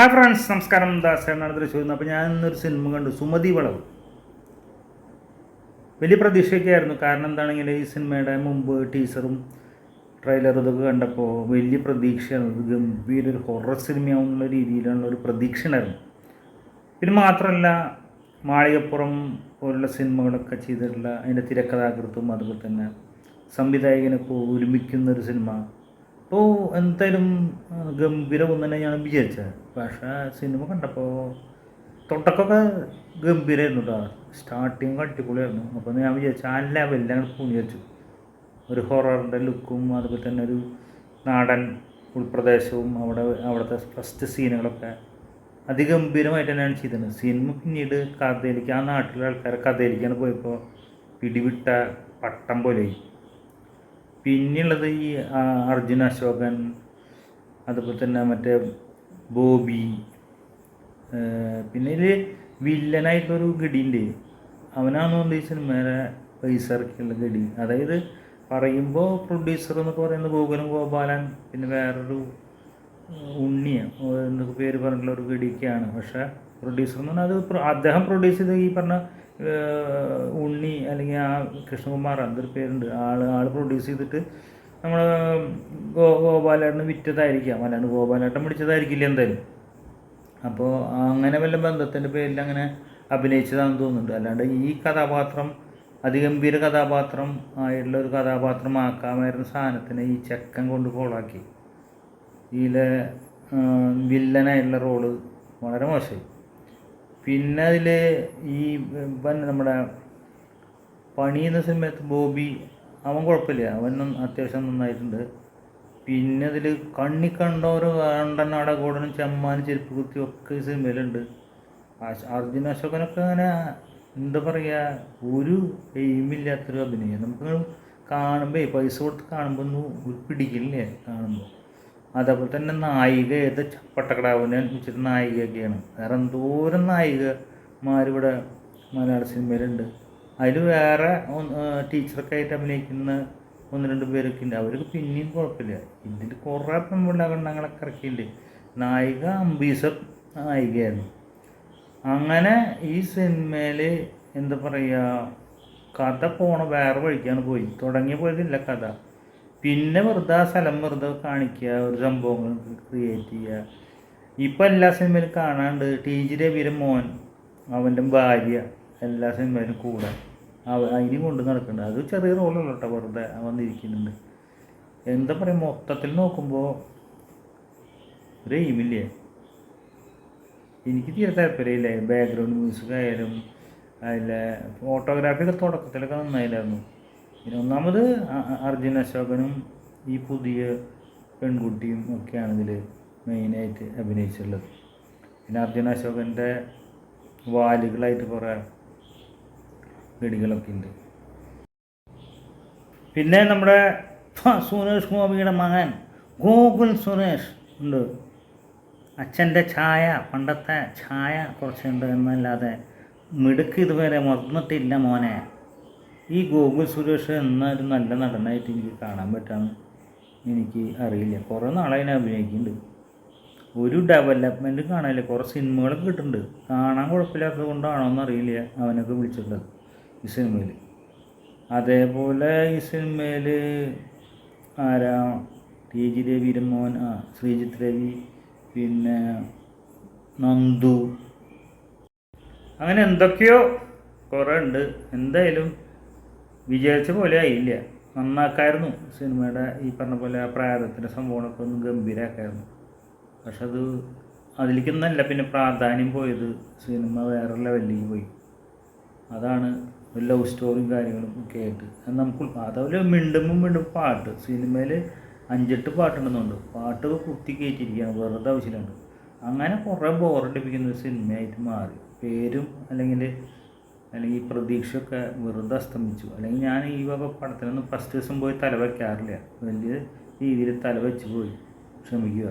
ആ ഫ്രണ്ട്സ് നമസ്കാരം. ദാസനാണ് ചോദിക്കുന്നു അപ്പോൾ ഞാൻ ഇന്നൊരു സിനിമ കണ്ടു. സുമതി വളവ്. വലിയ പ്രതീക്ഷയൊക്കെയായിരുന്നു കാരണം എന്താണെങ്കിൽ ഈ സിനിമയുടെ മുമ്പ് ടീസറും ട്രെയിലറും ഇതൊക്കെ കണ്ടപ്പോൾ വലിയ പ്രതീക്ഷയാണ്. ഇത് ഗംഭീര ഒരു ഹൊറർ സിനിമയാവുന്നുള്ള രീതിയിലുള്ള ഒരു പ്രതീക്ഷ ഉണ്ടായിരുന്നു പിന്നെ മാത്രമല്ല മാളികപ്പുറം പോലുള്ള സിനിമകളൊക്കെ ചെയ്തിട്ടുള്ള അതിന്റെ തിരക്കഥാകൃത്തും അതുപോലെ തന്നെ സംവിധായകനൊക്കെ ഒരുമിക്കുന്ന ഒരു സിനിമ. അപ്പോൾ എന്തായാലും ഗംഭീരവും തന്നെ ഞാൻ വിചാരിച്ചത്. പക്ഷേ സിനിമ കണ്ടപ്പോൾ തൊട്ടക്കൊക്കെ ഗംഭീരമായിരുന്നു കേട്ടോ സ്റ്റാർട്ടിങ് അടിപൊളിയായിരുന്നു. അപ്പോൾ ഞാൻ വിചാരിച്ചു ആ ലെവലിലാണ് പൂണി വെച്ചു. ഒരു ഹൊററിന്റെ ലുക്കും അതുപോലെ തന്നെ ഒരു നാടൻ ഉൾപ്രദേശവും അവിടെ അവിടുത്തെ ഫസ്റ്റ് സീനുകളൊക്കെ അതിഗംഭീരമായിട്ട് തന്നെയാണ് ചെയ്തത് സിനിമ പിന്നീട് കഥയിലേക്ക് ആ നാട്ടിലെ ആൾക്കാരെ കഥയിലേക്കാണ് പോയപ്പോൾ പിടിവിട്ട പട്ടം പോലെയായി. പിന്നെയുള്ളത് ഈ അർജുൻ അശോകൻ അതുപോലെ തന്നെ മറ്റേ ബോബി പിന്നെ ഇതിൽ വില്ലനായിട്ടൊരു ഗഡിയുണ്ട് അവനാണെന്ന് ഈ സിനിമയുടെ പൈസ ഇറക്കിയുള്ള ഗഡി? അതായത് പറയുമ്പോൾ പ്രൊഡ്യൂസർ എന്നൊക്കെ പറയുന്നത് ഗോകുലം ഗോപാലൻ പിന്നെ വേറൊരു ഉണ്ണിയ എന്നൊക്കെ പേര് പറഞ്ഞിട്ടുള്ള ഒരു ഗഡിയൊക്കെയാണ് പക്ഷേ പ്രൊഡ്യൂസർ എന്ന് പറഞ്ഞാൽ അത് അദ്ദേഹം പ്രൊഡ്യൂസ് ചെയ്ത ഈ പറഞ്ഞ ഉണ്ണി അല്ലെങ്കിൽ ആ കൃഷ്ണകുമാർ എന്തൊരു പേരുണ്ട്. ആൾ ആൾ പ്രൊഡ്യൂസ് ചെയ്തിട്ട് നമ്മൾ ഗോ ഗോപാലേട്ടന് വിറ്റതായിരിക്കാം. അല്ലാണ്ട് ഗോപാലേട്ടൻ പിടിച്ചതായിരിക്കില്ല എന്തായാലും. അപ്പോൾ അങ്ങനെ വല്ല ബന്ധത്തിന്റെ പേരിൽ അങ്ങനെ അഭിനയിച്ചതാണെന്ന് തോന്നുന്നുണ്ട്. അല്ലാണ്ട് ഈ കഥാപാത്രം അതിഗംഭീര കഥാപാത്രം ആയിട്ടുള്ള ഒരു കഥാപാത്രമാക്കാമായിരുന്ന സാധനത്തിനെ ഈ ചെക്കൻ കൊണ്ട് കോളാക്കി. ഇതിലെ വില്ലനായിട്ടുള്ള റോൾ വളരെ മോശമായി. പിന്നെ അതിൽ ഈ ഇവൻ നമ്മുടെ പണി എന്ന സമയത്ത് ബോബി അവൻ കുഴപ്പമില്ല. അവനും അത്യാവശ്യം നന്നായിട്ടുണ്ട്. പിന്നെ അതിൽ കണ്ണി കണ്ടോരോ കണ്ടൻ അടകോടനും ചെമ്മാനും ചെരുപ്പ് കുത്തി ഒക്കെ സിനിമയിലുണ്ട്. അർജുന അശോകനൊക്കെ അങ്ങനെ എന്താ പറയുക ഒരു എയിമില്ലാത്തൊരു അഭിനയം. നമുക്ക് കാണുമ്പോൾ പൈസ കൊടുത്ത് കാണുമ്പോൾ ഒന്നും പിടിക്കില്ലേ കാണുമ്പോൾ അതേപോലെ തന്നെ നായിക ഏത് ചപ്പട്ടക്കടാവിനെ വെച്ചിട്ട് നായികയൊക്കെയാണ്. വേറെ എന്തോരം നായികമാരിവിടെ മലയാള സിനിമയിലുണ്ട്. അതിൽ വേറെ ടീച്ചറൊക്കെ ആയിട്ട് അഭിനയിക്കുന്ന ഒന്ന് രണ്ട് പേരൊക്കെ ഉണ്ട്. അവർക്ക് പിന്നെയും കുഴപ്പമില്ല. ഇതിൽ കുറേ പെൺപിള്ളകണ്ണങ്ങളൊക്കെ ഇറക്കിയിട്ടുണ്ട്. നായിക അംബീസർ നായികയായിരുന്നു. അങ്ങനെ ഈ സിനിമയിൽ എന്താ പറയുക കഥ പോണ വേറെ വഴിക്കാണ് പോയി. തുടങ്ങിയ പോയതില്ല കഥ. പിന്നെ വെറുതെ സ്ഥലം വെറുതെ കാണിക്കുക ഒരു സംഭവങ്ങൾ ക്രിയേറ്റ് ചെയ്യുക. ഇപ്പം എല്ലാ സിനിമയിലും കാണാണ്ട് ടി ജി രവിയുടെ മോൻ അവന്റെ ഭാര്യ എല്ലാ സിനിമയിലും കൂടെ. അവ അതിനും കൊണ്ട് നടക്കുന്നുണ്ട് അത് ചെറിയ റോളുള്ള കേട്ടോ വെറുതെ വന്നിരിക്കുന്നുണ്ട്. എന്താ പറയുക മൊത്തത്തിൽ നോക്കുമ്പോൾ ഒരു എയിമില്ലേ എനിക്ക് തീരെ താല്പര്യമില്ല. ബാക്ക്ഗ്രൗണ്ട് മ്യൂസിക് ആയാലും അതിലെ ഫോട്ടോഗ്രാഫി ഒക്കെ തുടക്കത്തിലൊക്കെ നന്നായില്ലായിരുന്നു. പിന്നെ ഒന്നാമത് അർജുൻ അശോകനും ഈ പുതിയ പെൺകുട്ടിയും ഒക്കെയാണ് ഇതിൽ മെയിനായിട്ട് അഭിനയിച്ചിട്ടുള്ളത്. പിന്നെ അർജുൻ അശോകന്റെ വാലുകളായിട്ട് കുറേ ഗടികളൊക്കെ ഉണ്ട് പിന്നെ നമ്മുടെ സുരേഷ് ഗോപിയുടെ മകൻ ഗോകുൽ സുരേഷ് ഉണ്ട്. അച്ഛന്റെ ഛായ പണ്ടത്തെ ഛായ കുറച്ചുണ്ട് എന്നല്ലാതെ മിടുക്ക് ഇതുവരെ മറന്നിട്ടില്ല മോനെ. ഈ ഗോകുൽ സുരേഷ് എന്നൊരു നല്ല നടനായിട്ട് എനിക്ക് കാണാൻ പറ്റാന്ന് എനിക്ക് അറിയില്ല. കുറേ നാളെ അതിനെ അഭിനയിക്കുന്നുണ്ട്. ഒരു ഡെവലപ്മെന്റ് കാണാനില്ല. കുറേ സിനിമകളൊക്കെ കിട്ടുന്നുണ്ട്. കാണാൻ കുഴപ്പമില്ലാത്തത് കൊണ്ടാണോ എന്നറിയില്ല. അവനൊക്കെ വിളിച്ചിട്ടുള്ളത് ഈ സിനിമയിൽ. അതേപോലെ ഈ സിനിമയിൽ ആരാ? ടി ജി രവിയുടെ മോൻ ആ ശ്രീജിത്ത് രവി പിന്നെ നന്ദു. അങ്ങനെ എന്തൊക്കെയോ കുറേ ഉണ്ട്. എന്തായാലും വിചാരിച്ച പോലെ ആയില്ല. നന്നാക്കായിരുന്നു സിനിമയുടെ ഈ പറഞ്ഞ പോലെ ആ പ്രായത്തിന്റെ സംഭവങ്ങളൊക്കെ ഒന്ന് ഗംഭീരമാക്കായിരുന്നു പക്ഷെ അത് അതിലേക്കൊന്നല്ല പിന്നെ പ്രാധാന്യം പോയത് സിനിമ വേറെ ലെവലിലേക്ക് പോയി. അതാണ് ഒരു ലവ് സ്റ്റോറിയും കാര്യങ്ങളും ഒക്കെ ആയിട്ട്. നമുക്ക് അതുപോലെ മിണ്ടുമ്പോൾ മിണ്ടും പാട്ട് സിനിമയിൽ അഞ്ചെട്ട് പാട്ടുണ്ടെന്നുണ്ട്. പാട്ടൊക്കെ കുത്തി കയറ്റിയിരിക്കുകയാണ് വെറുതെ ആവശ്യമില്ലാണ്ട്. അങ്ങനെ കുറേ ബോറടിപ്പിക്കുന്ന ഒരു സിനിമയായിട്ട് മാറി. പേരും അല്ലെങ്കിൽ അല്ലെങ്കിൽ ഈ പ്രതീക്ഷയൊക്കെ വെറുതെ അസ്തമിച്ചു. അല്ലെങ്കിൽ ഞാൻ ഈ വക പടത്തിനൊന്നും ഫസ്റ്റ് ദിവസം പോയി തല വയ്ക്കാറില്ല. വലിയ രീതിയിൽ തല വെച്ച് പോയി ക്ഷമിക്കുക.